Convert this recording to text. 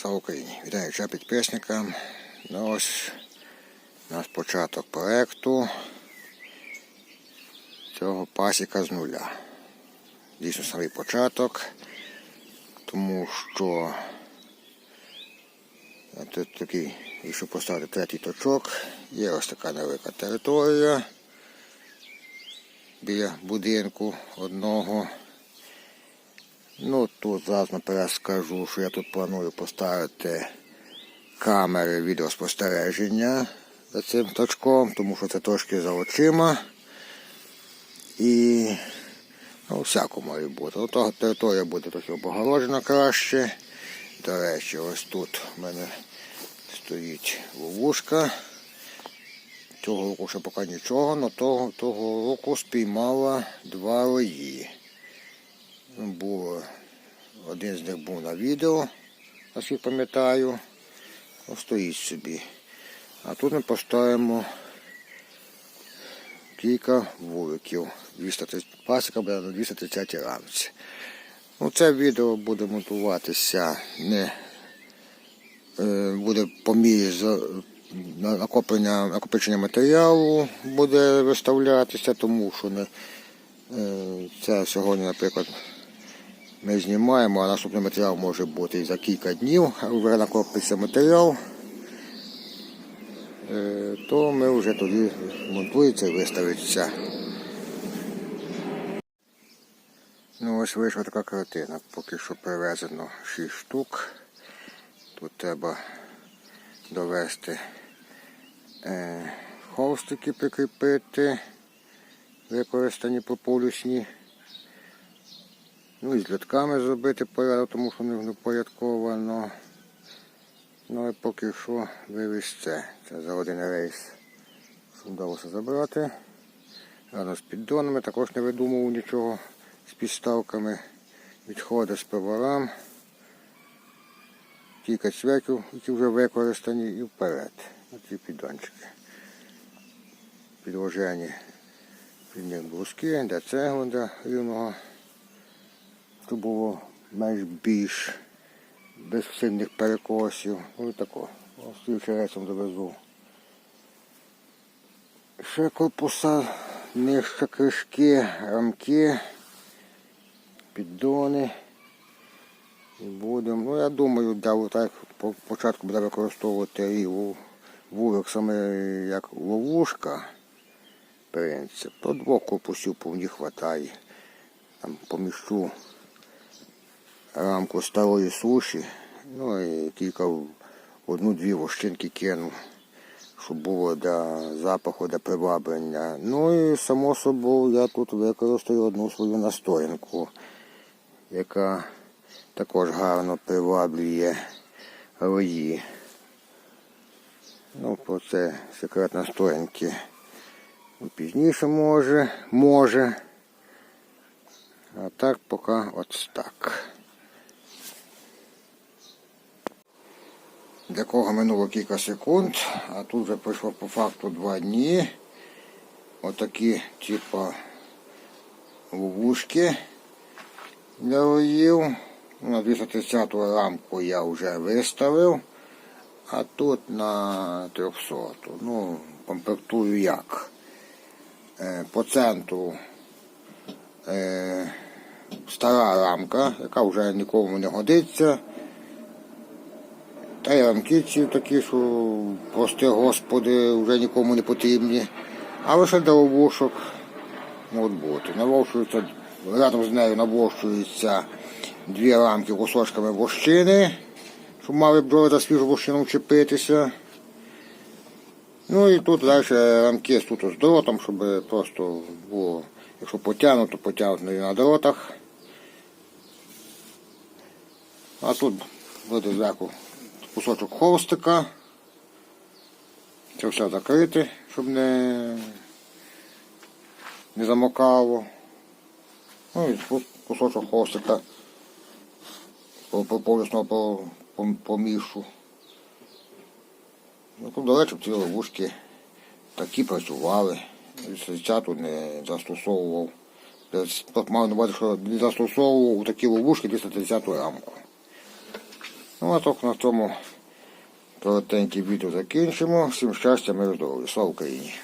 Слава! Вітаю ще підписникам. Ну ось у нас початок проекту цього пасіка з нуля. Дійсно самий початок, тому що тут такий, якщо поставити третій точок, є ось така невелика територія біля будинку одного. Ну, тут зараз наперед скажу, що я тут планую поставити камери відеоспостереження за цим точком, тому що це трошки за очима. І ну, всяко має бути. Ну, того територія буде трохи обгорожена краще. До речі, ось тут в мене стоїть ловушка. Цього року ще поки нічого, але того, того року спіймала два рої. Було, один з них був на відео, наскільки пам'ятаю. Стоїть собі. А тут ми поставимо кілька вуликів. 230, пасіка буде на 230 рамці. Ну, це відео буде монтуватися не е, буде по мірі накоплення, накопичення матеріалу буде виставлятися, тому що не, е, це сьогодні, наприклад, ми знімаємо, а наступний матеріал може бути за кілька днів, вже накопиться матеріал, е, то ми вже тоді монтується і виставиться. Ну ось вийшла така картина. Поки що привезено 6 штук. Тут треба довести е, холстики прикріпити, використані пополюсні. Ну і з літками зробити порядок, тому що не впорядковано. Ну і поки що вивіз це. Це за один рейс. Що вдалося забрати. Рано з піддонами, також не видумував нічого з підставками. Відходи з поварам. Кілька цвяків, які вже використані, і вперед. Оці піддончики. Підложені під бруски, де цегла для рівного щоб було менш більш без сильних перекосів. Ну і тако. Слідчим рейсом довезу. Ще корпуса, нижче кришки, рамки, піддони. І будемо. Ну я думаю, да, так по буде використовувати і вулик саме як ловушка. Принцип. То двох корпусів повні хватає. Там поміщу рамку старої суші, ну і кілька одну-дві вощинки кинув, щоб було для запаху, для приваблення. Ну і само собою я тут використаю одну свою настоянку, яка також гарно приваблює рої. Ну, про це секрет настоянки. Пізніше може, може. А так поки от так. Для кого минуло кілька секунд, а тут вже пройшло по факту два дні. Отакі, типа, ловушки для роїв. На 230 рамку я вже виставив, а тут на 300. Ну, комплектую як. Е, По центру е, стара рамка, яка вже нікому не годиться. Та й рамки ці такі, що прости господи, вже нікому не потрібні. А лише для ловушок можуть бути. Навощується, рядом з нею навощуються дві рамки кусочками вощини, щоб мали бджоли за свіжу вощину вчепитися. Ну і тут далі рамки тут з дротом, щоб просто було, якщо потягнуто, потягнуто на дротах. А тут буде зверху кусочок холстика. Це все закрити, щоб не, не замокало. Ну і кусочок холстика по- по- повісно по, по, помішу. Ну, тут, до речі, ці ловушки такі працювали. Свіча тут не застосовував. Десь Мав на увазі, що не застосовував такі ловушки 230 рамку. Ну а так на тому коротеньке відео закінчимо. Всім щастя, миру здоров'я. Слава Україні!